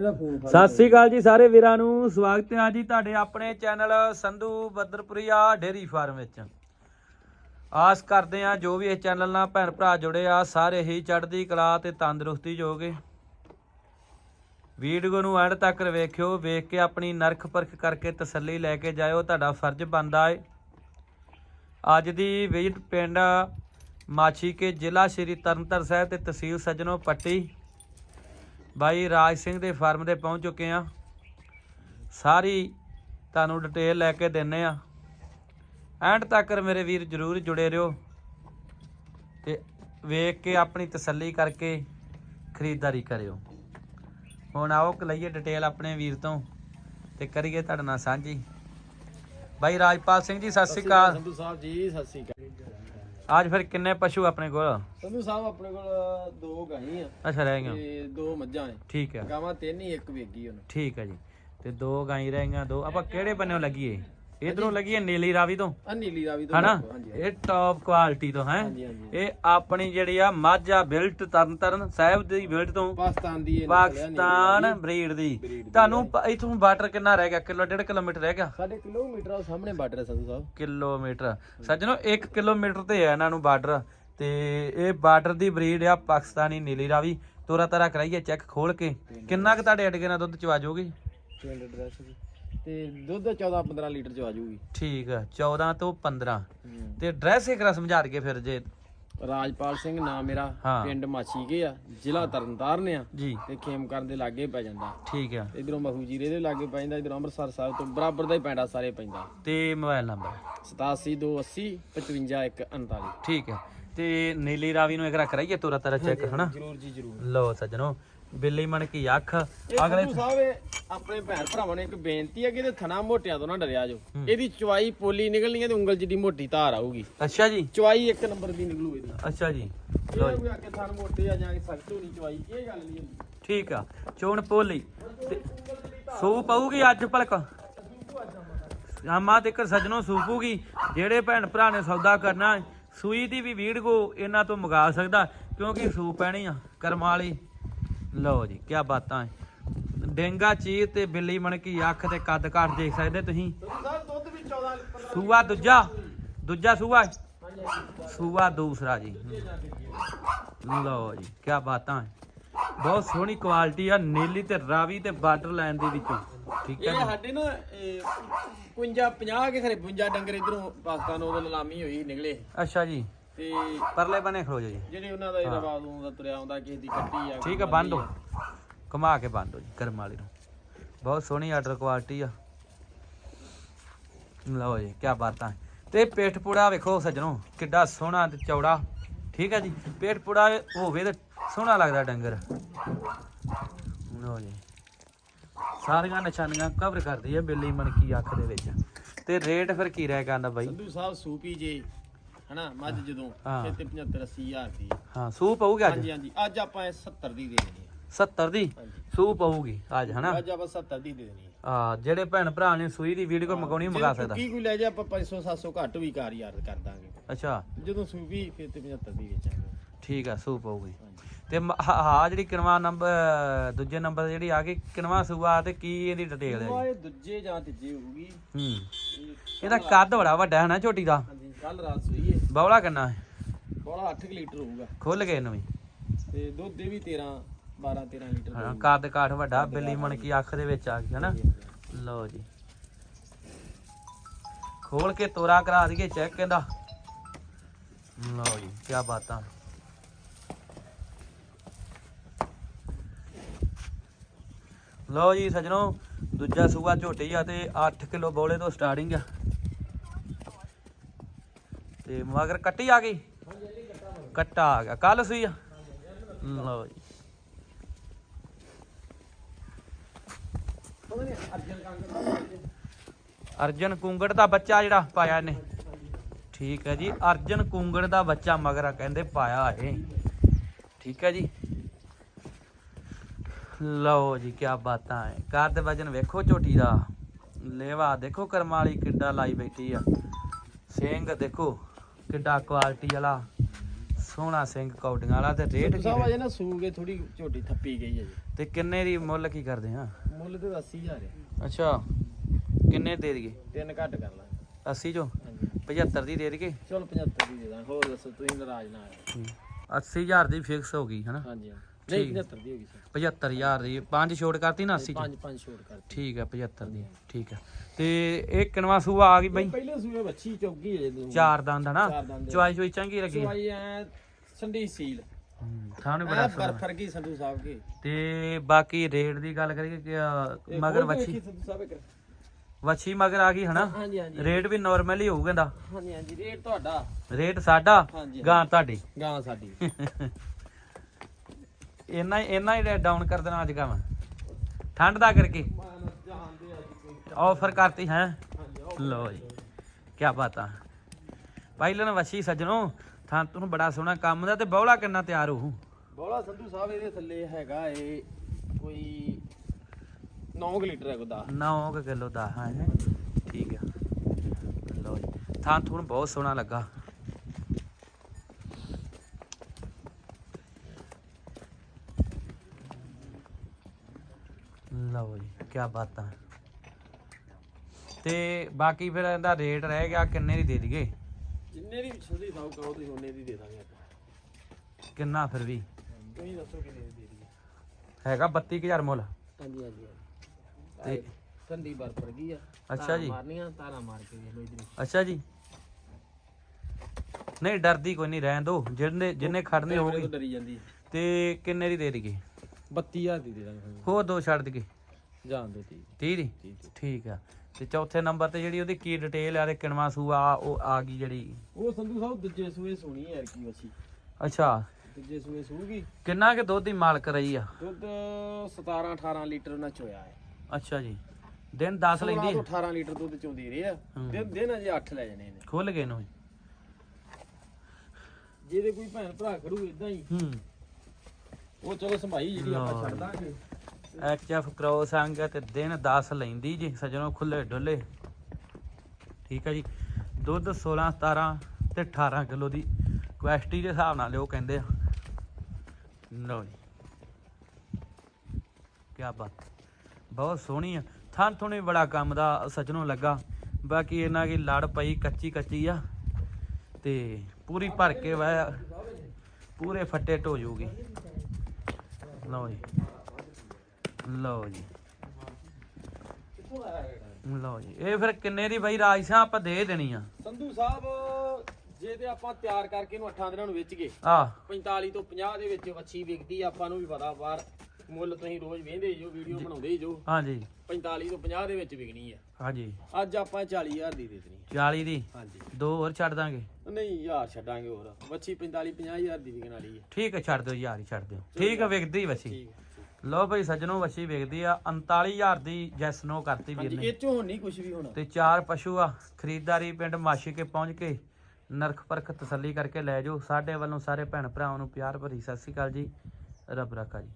ਇਹਦਾ ਫੋਨ ਫੜ ਸਤਿ ਸ੍ਰੀ ਅਕਾਲ ਜੀ ਸਾਰੇ ਵੀਰਾਂ ਨੂੰ। ਸਵਾਗਤ ਹੈ ਜੀ ਤੁਹਾਡੇ ਆਪਣੇ channel Sandhu Badarpuria dairy farm ਵਿੱਚ। ਆਸ ਕਰਦੇ ਆ ਜੋ ਵੀ ਇਸ ਚੈਨਲ ਨਾਲ ਭੈਣ ਭਰਾ ਜੁੜੇ ਆ ਸਾਰੇ ਹੀ ਚੜ੍ਹਦੀ ਕਲਾ ਤੇ ਤੰਦਰੁਸਤੀ ਜੋਗੇ। ਵੀਡੀਓ ਨੂੰ ਐਂਡ ਤੱਕ ਵੇਖਿਓ ਵੇਖ ਕੇ ਆਪਣੀ ਨਰਖ ਪਰਖ ਕਰਕੇ ਤਸੱਲੀ ਲੈ ਕੇ ਜਾਇਓ ਤੁਹਾਡਾ ਫਰਜ਼ ਬਣਦਾ ਏ। ਅੱਜ ਦੀ ਵਿਜ਼ਿਟ ਪਿੰਡ ਮਾਛੀ ਕੇ ਜ਼ਿਲ੍ਹਾ ਸ਼੍ਰੀ ਤਰਨਤਾਰਨ ਸਾਹਿਬ ਤੇ ਤਹਿਸੀਲ ਸਜਣੋ ਪੱਟੀ। ਬਾਈ ਰਾਜ ਸਿੰਘ ਦੇ ਫਾਰਮ ਤੇ ਪਹੁੰਚ ਚੁੱਕੇ ਆ ਸਾਰੀ ਤੁਹਾਨੂੰ ਡਿਟੇਲ ਲੈ ਕੇ ਦਿੰਨੇ ਆ ਐਂਡ ਤੱਕ ਮੇਰੇ ਵੀਰ ਜਰੂਰ ਜੁੜੇ ਰਹੋ ਤੇ ਵੇਖ ਕੇ ਆਪਣੀ ਤਸੱਲੀ ਕਰਕੇ ਖਰੀਦਦਾਰੀ ਕਰਿਓ। ਹੁਣ ਆਓ ਕਿ ਲਈਏ ਡਿਟੇਲ ਆਪਣੇ ਵੀਰ ਤੋਂ ਤੇ ਕਰੀਏ ਤੁਹਾਡੇ ਨਾਲ ਸਾਂਝੀ। ਬਾਈ ਰਾਜਪਾਲ ਸਿੰਘ ਜੀ ਸਤਿ ਸ਼੍ਰੀ ਅਕਾਲ। ਸੰਧੂ ਸਾਹਿਬ ਜੀ ਸਤਿ ਸ੍ਰੀ ਅਕਾਲ। ਅੱਜ ਫਿਰ ਕਿੰਨੇ ਪਸ਼ੂ ਆਪਣੇ ਕੋਲ? ਸੰਧੂ ਸਾਹਿਬ ਆਪਣੇ ਕੋਲ ਦੋ ਗਾਈ ਆ। ਅੱਛਾ ਰਹਿ ਗਈਆਂ। ਤੇ ਦੋ ਮੱਝਾਂ ਨੇ। ਠੀਕ ਹੈ ਗਾਵਾਂ ਤਿੰਨ ਹੀ ਇੱਕ ਵੇਗੀ ਉਹਨੂੰ। ਠੀਕ ਹੈ ਜੀ। ਤੇ ਦੋ ਗਾਈ ਰਹਿ ਗਈਆਂ ਦੋ। ਆਪਾਂ ਕਿਹੜੇ ਬੰਨੇੋਂ ਲੱਗੀਏ ਇਧਰੋਂ ਲੱਗੀਏ ਨੀਲੀ ਰਾਵੀ ਤੋਂ? ਆ ਨੀਲੀ ਰਾਵੀ ਤੋਂ ਹਨਾ? ਹਾਂਜੀ ਇਹ ਟੌਪ ਕੁਆਲਿਟੀ ਤੋਂ ਹੈ? ਹਾਂਜੀ ਹਾਂਜੀ ਇਹ ਆਪਣੀ ਜਿਹੜੀ ਆ ਮਾਝਾ ਬਿਲਟ ਤਰਨ ਤਰਨ ਸਾਹਿਬ ਦੀ ਬਿਲਟ ਤੋਂ। ਪਾਕਿਸਤਾਨ ਦੀ ਇਹ ਆ, ਪਾਕਿਸਤਾਨ। ਬਰੀਡ ਦੀ। breed ਦੀ। ਤੁਹਾਨੂੰ ਪ- ਇੱਥੋਂ ਬਾਰਡਰ ਕਿੰਨਾ ਰਹਿ ਗਿਆ? ਕਿਲੋ ਡੇਢ ਕਿਲੋਮੀਟਰ ਰਹਿ ਗਿਆ? ਸਾਡੇ ਕਿਲੋਮੀਟਰ ਉਹ ਸਾਹਮਣੇ ਬਾਰਡਰ ਹੈ ਸੰਧੂ ਸਾਹਿਬ। ਕਿਲੋਮੀਟਰ। ਸੱਜਣੋ 1 ਕਿਲੋਮੀਟਰ ਤੇ ਹੈ ਇਹਨਾਂ ਨੂੰ ਬਾਰਡਰ। ਤੇ ਇਹ ਬਾਰਡਰ ਦੀ ਬਰੀਡ ਆ ਪਾਕਿਸਤਾਨੀ ਨੀਲੀ ਰਾਵੀ। ਤੋਰਾ ਤਾਰਾ ਕਰਾਈਏ ਚੈੱਕ ਖੋਲ ਕੇ। ਕਿੰਨਾ ਕੁ ਤੁਹਾਡੇ ਅਟਕੇ ਨਾਲ ਦੁੱਧ ਚਵਾ ਜਾਊਗੀ ਪਿੰਡ ਐਡਰੈਸ ਦੀ ਤੇ ਦੁੱਧ 14 15 ਲੀਟਰ ਚ ਆ ਜਾਊਗੀ। ਠੀਕ ਆ 14 ਤੋਂ 15 ਤੇ ਡਰੈਸ ਇੱਕ ਰਾ ਸਮਝਾ ਕੇ ਫਿਰ ਜੇ। ਰਾਜਪਾਲ ਸਿੰਘ ਨਾਮ ਮੇਰਾ ਹਾਂ। ਪਿੰਡ ਮਾਛੀਕੇ ਆ ਜ਼ਿਲ੍ਹਾ ਤਰਨਤਾਰਨ ਆ। ਜੀ। ਤੇ ਖੇਮਕਰਨ ਦੇ ਲਾਗੇ ਪੈ ਜਾਂਦਾ। ਠੀਕ ਆ। ਇਧਰੋਂ ਮਹੂ ਜੀਰੇ ਦੇ ਲਾਗੇ ਪੈ ਜਾਂਦਾ ਇਧਰੋਂ ਅੰਮ੍ਰਿਤਸਰ ਸਾਹਿਬ ਤੋਂ ਬਰਾਬਰ ਦਾ ਹੀ ਪੈਂਦਾ ਸਾਰੇ ਪੈਂਦਾ। ਤੇ ਮੋਬਾਈਲ ਨੰਬਰ? 8728 55149 ਠੀਕ ਹੈ ਤੇ ਨੀਲੀ ਰਾਵੀ ਨੂੰ ਇੱਕ ਰਾ ਕਰਾਈਏ ਤੋਰਾ ਤਾਰਾ ਚੈੱਕ ਹਨਾ? ਜਰੂਰ ਜੀ ਜਰੂਰ। ਲਓ ਸੱਜਣੋ ਬਿੱਲੀ ਮਣ ਕੀ ਅੱਖ। ਅਗਲੇ ਅਗਲੇ ਸਾਹਿਬ ਆਪਣੇ ਭੈਣ ਭਰਾਵਾਂ ਨੂੰ ਇੱਕ ਬੇਨਤੀ ਹੈ ਕਿ ਇਹਦੇ ਥਣਾ ਮੋਟਿਆਂ ਤੋਂ ਨਾ ਡਰਿਆ ਜੋ ਇਹਦੀ ਚਵਾਈ ਪੋਲੀ ਨਿਕਲਣੀ ਹੈ ਤੇ ਉਂਗਲ ਜਿੱਡੀ ਮੋਟੀ ਧਾਰ ਆਊਗੀ। ਅੱਛਾ ਜੀ। ਚਵਾਈ ਇੱਕ ਨੰਬਰ ਦੀ ਨਿਕਲੂ ਇਹਦੀ। ਅੱਛਾ ਜੀ। ਇਹ ਹੋਊ ਅੱਗੇ ਥਣ ਮੋਟੇ ਆ ਜਾਂ ਸਖਤ ਹੋਣੀ ਚਵਾਈ ਇਹ ਗੱਲ ਨਹੀਂ ਹੁੰਦੀ। ਠੀਕ ਆ। ਚੋਣ ਪੋਲੀ। ਤੇ ਸੂ ਪਊਗੀ ਅੱਜ ਭਲਕ। ਆਮਾ ਤੇ ਸੱਜਣੋ ਸੂਪੂਗੀ ਜਿਹੜੇ ਭੈਣ ਭਰਾ ਨੇ ਸੌਦਾ ਕਰਨਾ ਸੂਈ ਦੀ ਵੀ ਵੀਡੀਓ ਇਹਨਾਂ ਤੋਂ ਮੰਗਾ ਸਕਦਾ ਕਿਉਂਕਿ ਸੂ ਪੈਣੀ ਆ ਕਰਮ ਵਾਲੀ। ਲਓ ਜੀ ਕੀ ਬਾਤਾਂ ਹੈ ਡੇਂਗਾ ਚੀਰ ਤੇ ਬਿੱਲੀ ਮਣਕੀ ਅੱਖ ਤੇ ਕੱਦ ਘੱਟ ਦੇਖ ਸਕਦੇ ਤੁਸੀਂ? ਸਾਹਿਬ ਦੁੱਧ ਵੀ 14 ਸੂਆ ਦੂਜਾ ਦੂਜਾ ਸੂਆ? ਸੂਆ ਦੂਸਰਾ ਜੀ। ਲਓ ਜੀ ਕੀ ਬਾਤਾਂ ਹੈ ਬਹੁਤ ਸੋਹਣੀ ਕੁਆਲਿਟੀ ਆ ਨੀਲੀ ਤੇ ਰਾਵੀ ਤੇ ਬਾਰਡਰ ਲਾਈਨ ਦੇ ਵਿੱਚੋਂ। ਠੀਕ ਹੈ ਇਹ ਸਾਡੇ ਨਾ 51 50 ਕੇ ਖਰੇ 52 ਡੰਗਰ ਇਧਰੋਂ ਪਾਕਿਸਤਾਨ ਉਦੋਂ ਨਿਲਾਮੀ ਹੋਈ ਨਿਕਲੇ। ਅੱਛਾ ਜੀ। ਤੇ ਪਰਲੇ ਬਨੇ ਖਲੋ ਜਾਓ ਜੀ। ਜਿਹੜੇ ਉਹਨਾਂ ਦਾ ਇਹਦਾ ਬਾਦੋਂ ਦਾ ਤੁਰਿਆ ਆਉਂਦਾ ਕਿਸੇ ਦੀ ਕੱਟੀ ਆ ਠੀਕ ਹੈ ਬੰਦ ਹੋ। ਘੁਮਾ ਕੇ ਬੰਦ ਹੋ ਜੀ ਕਰਮ ਵਾਲੀ ਨੂੰ। ਬਹੁਤ ਸੋਹਣੀ ਆਰਡਰ ਕੁਆਲਿਟੀ ਆ। ਲਓ ਜੀ ਕੀ ਬਾਤਾਂ। ਤੇ ਪੇਟ ਪੂੜਾ ਵੇਖੋ ਸੱਜਣੋ ਕਿੱਡਾ ਸੋਹਣਾ ਤੇ ਚੌੜਾ। ਠੀਕ ਹੈ ਜੀ ਪੇਟ ਪੂੜਾ ਹੋਵੇ ਤੇ ਸੋਹਣਾ ਲੱਗਦਾ ਡੰਗਰ। ਲਓ ਜੀ। ਸਾਰੀਆਂ ਨਿਸ਼ਾਨੀਆਂ ਕਵਰ ਕਰਦੀ ਹੈ ਬਿੱਲੀ ਮਣਕੀ ਅੱਖ ਦੇ ਵਿੱਚ। ਤੇ ਰੇਟ ਫਿਰ ਕੀ ਰਹਿ ਜਾਂਦਾ ਬਾਈ? ਸੰਧੂ ਸਾਹਿਬ ਸੂਪੀ ਜੇ ਹਨਾ? ਮੱਝ ਜਦੋਂ ਹਾਂ। ਇਹ ਤੇ 75 80 ਹਜ਼ਾਰ ਦੀ। ਹਾਂ ਸੂ ਪਊਗੀ ਅੱਜ? ਹਾਂਜੀ ਹਾਂਜੀ। ਅੱਜ ਆਪਾਂ ਇਹ 70 ਦੀ ਦੇ ਦੇਣੀ ਹੈ 70 ਦੀ? ਹਾਂਜੀ। ਸੂ ਪਊਗੀ ਅੱਜ ਹਨਾ? ਅੱਜ ਆਪਾਂ 70 ਦੀ ਦੇ ਦੇਣੀ ਹੈ ਆ ਜਿਹੜੇ ਭੈਣ ਭਰਾ ਨੇ ਸੂਈ ਦੀ ਵੀਡੀਓ ਮੰਗਾਉਣੀ ਮੰਗਾ ਸਕਦਾ। ਕੀ ਕੋਈ ਲੈ ਜਾ ਆਪਾਂ 500 700 ਘੱਟ ਵੀ ਕਾਰ ਯਾਰ ਕਰ ਦਾਂਗੇ। ਅੱਛਾ। ਜਦੋਂ ਸੂਪੀ ਫਿਰ ਤੇ 75 ਦੀ ਵੇਚਾਂਗੇ। ਠੀਕ ਆ ਸੂ ਪਊਗੀ। ਹਾਂਜੀ। ਤੇ ਹਾਂ ਜਿਹੜੀ ਕਿਨਵਾ ਨੰਬਰ ਦੂਜੇ ਨੰਬਰ ਜਿਹੜੀ ਆ ਗਈ ਕਿਨਵਾ ਸੂਆ ਤੇ ਕੀ ਇਹਦੀ ਡਿਟੇਲ ਹੈ ਉਹ ਇਹ ਦੂਜੇ ਜਾਂ ਤੀਜੇ ਹੋਊਗੀ। ਹੂੰ। ਇਹ- ਇਹਦਾ ਕੱਦ ਬੜਾ ਵੱਡਾ ਹੈ ਨਾ ਝੋਟੀ ਦਾ? ਹਾਂਜੀ। ਕੱਲ ਰਾਤ ਸੂਈ ਹੈ ਬੌਲਾ ਕਿੰਨਾ ਹੈ? ਬੋਲਾ 8 ਲੀਟਰ ਹੋਊਗਾ। ਖੁੱਲ ਗਏ ਇਹਨੂੰ ਵੀ ਤੇ ਦੁੱਧ ਦੇ ਵੀ 13 12 13 ਲੀਟਰ ਹਾਂ ਕੱਦ ਕਾਠ ਵੱਡਾ ਬਿੱਲੀ ਮਣ ਕੀ ਅੱਖ ਦੇ ਵਿੱਚ ਆ ਗਈ ਹਨਾ? ਲਓ ਜੀ। ਖੋਲ ਕੇ ਤੋਰਾ ਕਰਾ ਦਈਏ ਚੈੱਕ ਕਹਿੰਦਾ। ਲਓ ਜੀ ਕੀ ਬਾਤਾਂ। ਲਓ ਜੀ ਸਜਣੋ ਦੂਜਾ ਸੂਆ ਝੋਟੀ ਆ ਤੇ 8 ਕਿਲੋ ਬੋਲੇ ਤੋਂ ਸਟਾਰਟਿੰਗ ਆ। ਤੇ ਮਗਰ ਕੱਟੀ ਆ ਗਈ? ਕੱਟਾ ਆ ਗਿਆ। ਕੱਲ ਸੂਈ ਆ? ਲਓ ਜੀ। ਅਰਜਨ ਕੁੰਗੜ ਦਾ ਬੱਚਾ ਜਿਹੜਾ ਪਾਇਆ ਇਹਨੇ। ਠੀਕ ਹੈ ਜੀ। ਅਰਜਨ ਕੁੰਗੜ ਦਾ ਬੱਚਾ ਮਗਰ ਕਹਿੰਦੇ ਪਾਇਆ ਇਹ। ਠੀਕ ਹੈ ਜੀ। ਲਓ ਜੀ ਕੀ ਬਾਤਾਂ ਹੈ ਕੱਦ ਵਜਨ ਵੇਖੋ ਝੋਟੀ ਦਾ। ਲੇਵਾ ਦੇਖੋ ਕਰਮਾਲੀ ਕਿੱਡਾ ਲਾਈ ਬੈਠੀ ਆ। ਸਿੰਘ ਦੇਖੋ। ਕਿੱਡਾ ਕੁਆਲਿਟੀ ਵਾਲਾ ਸੋਹਣਾ ਸਿੰਘ ਕੌਡੀਆਂ ਵਾਲਾ ਤੇ ਰੇਟ ਕੀ ਸਾਹਿਬ? ਅਜੇ ਨਾ ਸੂਗੇ ਥੋੜੀ ਝੋਟੀ ਥੱਪੀ ਗਈ ਹੈ ਜੀ। ਤੇ ਕਿੰਨੇ ਦੀ ਮੁੱਲ ਕੀ ਕਰਦੇ ਆ? ਮੁੱਲ ਤੇ 80000 ਹੈ। ਅੱਛਾ ਕਿੰਨੇ ਦੇ ਦਈਏ? ਤਿੰਨ ਘੱਟ ਕਰ ਲਾਂਗੇ 80 ਚੋਂ? ਹਾਂਜੀ। 75 ਦੀ ਦੇ ਦਈਏ? ਚਲ 75 ਦੀ ਦੇ ਦਾਂ ਹੋਰ ਦੱਸੋ ਤੁਸੀਂ ਨਾਰਾਜ਼ ਨਾ ਆਇਓ 80000 ਦੀ ਫਿਕਸ ਹੋ ਗਈ ਹਨਾ? ਹਾਂਜੀ। ਨਹੀਂ ਠੀਕ। 75 ਦੀ ਹੋ ਗਈ ਸਰ 75000 ਦੀ। ਪੰਜ ਛੋਟ ਕਰਤੀ ਨਾ 80 ਚ? ਪੰਜ ਪੰਜ ਛੋੜ ਕਰ ਠੀਕ ਹੈ 75 ਦੀ। ਠੀਕ ਹੈ। ਤੇ ਇਹ ਕਿਨਵਾ ਸੂਆ ਆ ਗਈ ਬਈ? ਪਹਿਲੇ ਸੂਏ ਬੱਚੀ ਚੌਗੀ ਹੈ ਜੀ ਚਾਰ ਦੰਦ ਹਨਾ ਚਾਰ ਦੰਦ ਦੇ। ਚੁਆਈ ਚੁਆਈ ਚੰਗੀ ਲੱਗੀ? ਚਵਾਈ ਐ ਸੰਡੀ ਸੀਲ। ਥਾਣੇ ਐ ਬੜਾ ਸੋਹਣਾ। ਬਰਫ ਵਰਗੀ ਸੰਧੂ ਸਾਹਿਬ ਕੇ। ਤੇ ਬਾਕੀ ਰੇਟ ਦੀ ਗੱਲ ਕਰੀਏ ਕਿ ਅ, ਮਗਰ ਵੱਛੀ? ਸੰਧੂ ਸਾਹਿਬ ਇੱਕ। ਵੱਛੀ ਮਗਰ ਆ ਗਈ ਹਨਾ? ਹਾਂਜੀ ਹਾਂਜੀ ਰੇਟ ਵੀ ਨਾਰਮਲ ਹੀ ਹੋਊਗਾ ਦਾ ਹਾਂਜੀ ਹਾਂਜੀ ਰੇਟ ਤੁਹਾਡਾ। ਰੇਟ ਸਾਡਾ? ਹਾਂਜੀ ਗਾਂ ਤੁਹਾਡੀ। ਗਾਂ ਸਾਡੀ। ਇੰਨਾ ਹੀ ਇੰਨਾ ਹੀ ਡਾਊਨ ਕਰ ਦੇਣਾ ਅੱਜ ਕੰਮ ਠੰਡ ਦਾ ਕਰਕੇ। ਆਫਰ ਕਰਤੀ ਹੈ? ਲੋ ਜੀ ਕੀ ਬਾਤਾਂ ਪਹਿਲਾਂ ਵਸ਼ੀ ਸੱਜਣੋ ਥਾਂ ਤੁਹਾਨੂੰ ਬੜਾ ਸੋਹਣਾ ਕੰਮ ਦਾ ਤੇ ਬੌਲਾ ਕਿੰਨਾ ਤਿਆਰ ਹੋਊ ਬੋਲਾ ਸੰਧੂ ਸਾਹਿਬ ਇਹਦੇ ਥੱਲੇ ਹੈਗਾ ਏ ਕੋਈ 9 ਲੀਟਰ ਹੈ ਕੋਦਾ 9 ਕਿਲੋ ਦਾ ਹੈ? ਠੀਕ ਆ। ਲੋ ਜੀ ਥਾਂ ਤੁਹਾਨੂੰ ਬਹੁਤ ਸੋਹਣਾ ਲੱਗਾ ਲਓ ਜੀ ਕੀ ਬਾਤਾਂ ਤੇ ਬਾਕੀ ਫਿਰ ਇਹਦਾ ਰੇਟ ਰਹਿ ਗਿਆ ਕਿੰਨੇ ਦੀ ਦੇ ਦਈਏ? ਜਿੰਨੇ ਦੀ ਸੰਧੂ ਸਾਹਿਬ ਕਹੋ ਤੁਸੀਂ ਉਹਨੇ ਦੀ ਦੇ ਦਾਂਗੇ ਆਪਾਂ। ਕਿੰਨਾ ਫਿਰ ਵੀ? ਤੁਸੀਂ ਦੱਸੋ ਕਿੰਨੇ ਦੀ ਦੇ ਦਈਏ। ਹੈਗਾ 32000 ਮੁੱਲ? ਹਾਂਜੀ ਹਾਂਜੀ ਤੇ ਸੰਦੀ ਬਰਫ ਵਰਗੀ ਆ। ਅੱਛਾ ਜੀ। ਮਾਰਨੀਆਂ ਤਾਰਾਂ ਮਾਰ ਕੇ ਵੇਖ ਲਓ ਇਧਰ। ਅੱਛਾ ਜੀ। ਨਹੀਂ ਡਰਦੀ ਕੋਈ ਨਹੀਂ ਰਹਿਣ ਦੋ। ਜਿਹਨੇ ਜਿੰਨੇ ਖੜਨੀ ਡਰੀ ਜਾਂਦੀ ਤੇ ਕਿੰਨੇ ਦੀ ਦੇ ਦਈਏ? 32000 ਦੀ ਦੇ ਦਾਂਗੇ। ਹੋਰ ਦੋ ਛੱਡ ਦਈਏ। ਜਾਣ ਦੋ? ਤੀ 30 ਦੀ। ਠੀਕ ਆ। ਤੇ ਚੌਥੇ ਨੰਬਰ ਤੇ ਜਿਹੜੀ ਉਹਦੀ ਕੀ ਡਿਟੇਲ ਆ ਤੇ ਕਿਣਵਾ ਸੂਆ ਉਹ ਆ ਗਈ ਜਿਹੜੀ? ਉਹ ਸੰਧੂ ਸਾਹਿਬ ਦੂਜੇ ਸੂਏ ਸੋਣੀ ਯਾਰ ਕੀ ਵਸੀ ਅੱਛਾ। ਦੂਜੇ ਸੂਏ ਸੂਗੀ। ਕਿੰਨਾ ਕਿ ਦੁੱਧ ਦੀ ਮਾਲਕ ਰਹੀ ਆ? ਦੁੱਧ 17 18 ਲੀਟਰ ਉਹਨਾਂ ਚੋਇਆ ਹੈ ਅੱਛਾ ਜੀ। ਦਿਨ 10 ਲੈਂਦੀ 16 ਤੋਂ 18 ਲੀਟਰ ਦੁੱਧ ਚੋਂਦੀ ਰਹੇ ਆ। ਦਿਨ ਦਿਨ ਅਜੇ 8 ਲੈ ਜਾਣੇ ਨੇ ਖੁੱਲ ਗਏ ਨੂੰ ਜਿਹਦੇ ਕੋਈ ਭੈਣ ਭਰਾ ਕਰੂ ਇਦਾਂ ਹੀ। ਹੂੰ। ਉਹ ਚਲੋ ਸੰਭਾਈ ਜਿਹੜੀ ਆਪਾਂ ਛੱਡ ਦਾਂਗੇ। ਐਚ ਐਫ ਕ੍ਰੋਸ ਅੰਗ ਤੇ ਦਿਨ 10 ਲੈਂਦੀ ਜੀ, ਸਜਣੋ ਖੁੱਲੇ ਡੁੱਲੇ। ਠੀਕ ਹੈ ਜੀ, ਦੁੱਧ 16 17 ਤੇ 18 ਕਿਲੋ ਦੀ। ਕੁਐਸਟੀ ਦੇ ਹਿਸਾਬ ਨਾਲ ਉਹ ਕਹਿੰਦੇ ਆ। ਲਓ ਜੀ। ਕੀ ਬਾਤ। ਬਹੁਤ ਸੋਹਣੀ ਆ। ਥਾਂ ਥੋਣੀ ਬੜਾ ਕੰਮ ਦਾ ਸਜਣੋਂ ਲੱਗਾ। ਬਾਕੀ ਇਹਨਾਂ ਕੀ ਲੜ ਪਈ ਕੱਚੀ ਕੱਚੀ ਆ। ਤੇ ਪੂਰੀ ਭਰ ਕੇ ਵੈ ਪੂਰੇ ਫੱਟੇ ਢੋ ਜੂਗੀ। ਲਓ ਜੀ। ਲਓ ਜੀ। ਕਿੱਥੋਂ ਆਇਆ ਇਹ? ਲਓ ਜੀ। ਇਹ ਫਿਰ ਕਿੰਨੇ ਦੀ ਬਈ? ਰਾਜ ਸਾਹਿਬ ਆਪਾਂ ਦੇ ਦੇਣੀ ਆ। ਸੰਧੂ ਸਾਹਿਬ ਜੇ ਤੇ ਆਪਾਂ ਤਿਆਰ ਕਰਕੇ ਇਹਨੂੰ 8 ਦਿਨਾਂ ਨੂੰ ਵੇਚ ਗਏ ਆ। 45 ਤੋਂ 50 ਦੇ ਵਿੱਚ ਵੱਛੀ ਵਿਕਦੀ ਆਪਾਂ ਨੂੰ ਵੀ ਪਤਾ ਬਾਹਰ ਮੁੱਲ ਤੁਸੀਂ ਰੋਜ਼ ਵੇਂਦੇ ਜੋ ਵੀਡੀਓ ਬਣਾਉਂਦੇ ਹੀ ਜੋ। ਹਾਂਜੀ। 45 ਤੋਂ 50 ਦੇ ਵਿੱਚ ਵਿਕਣੀ ਆ। ਹਾਂਜੀ। ਅੱਜ ਆਪਾਂ 40000 ਦੀ ਦੇ ਦੇਣੀ 40 ਦੀ? ਹਾਂਜੀ। ਦੋ ਹੋਰ ਛੱਡ ਦਾਂਗੇ। ਨਹੀਂ ਯਾਰ ਛੱਡਾਂਗੇ ਹੋਰ। ਵੱਛੀ 45 50000 ਦੀ ਵਿਕਣ ਵਾਲੀ ਠੀਕ ਹੈ ਛੱਡ ਦਿਓ ਯਾਰ ਹੀ ਛੱਡ ਦਿਓ। ਠੀਕ ਹੈ ਵਿਕਦੀ ਠੀਕ ਹੈ। ਲਓ ਬਈ ਸੱਜਣੋ ਵਸੀ ਵਿਕਦੀ ਆ 39000 ਦੀ ਜੈਸ ਨੋ ਕਰਤੀ ਵੀਰ ਨੇ। ਇਹ ਚੋਂ ਹੁਣ ਨਹੀਂ ਕੁਝ ਵੀ ਹੋਣਾ। ਤੇ ਚਾਰ ਪਸ਼ੂ ਆ ਖਰੀਦਦਾਰੀ ਪਿੰਡ ਮਾਸ਼ੀ ਕੇ ਪਹੁੰਚ ਕੇ ਨਰਖ ਪਰਖ ਤਸੱਲੀ ਕਰਕੇ ਲੈ ਜਾਓ। ਸਾਡੇ ਵੱਲੋਂ ਸਾਰੇ ਭੈਣ ਭਰਾਵਾਂ ਨੂੰ ਪਿਆਰ ਭਰੀ ਸਤਿ ਸ਼੍ਰੀ ਅਕਾਲ ਜੀ। ਰੱਬ ਰਾਖਾ ਜੀ।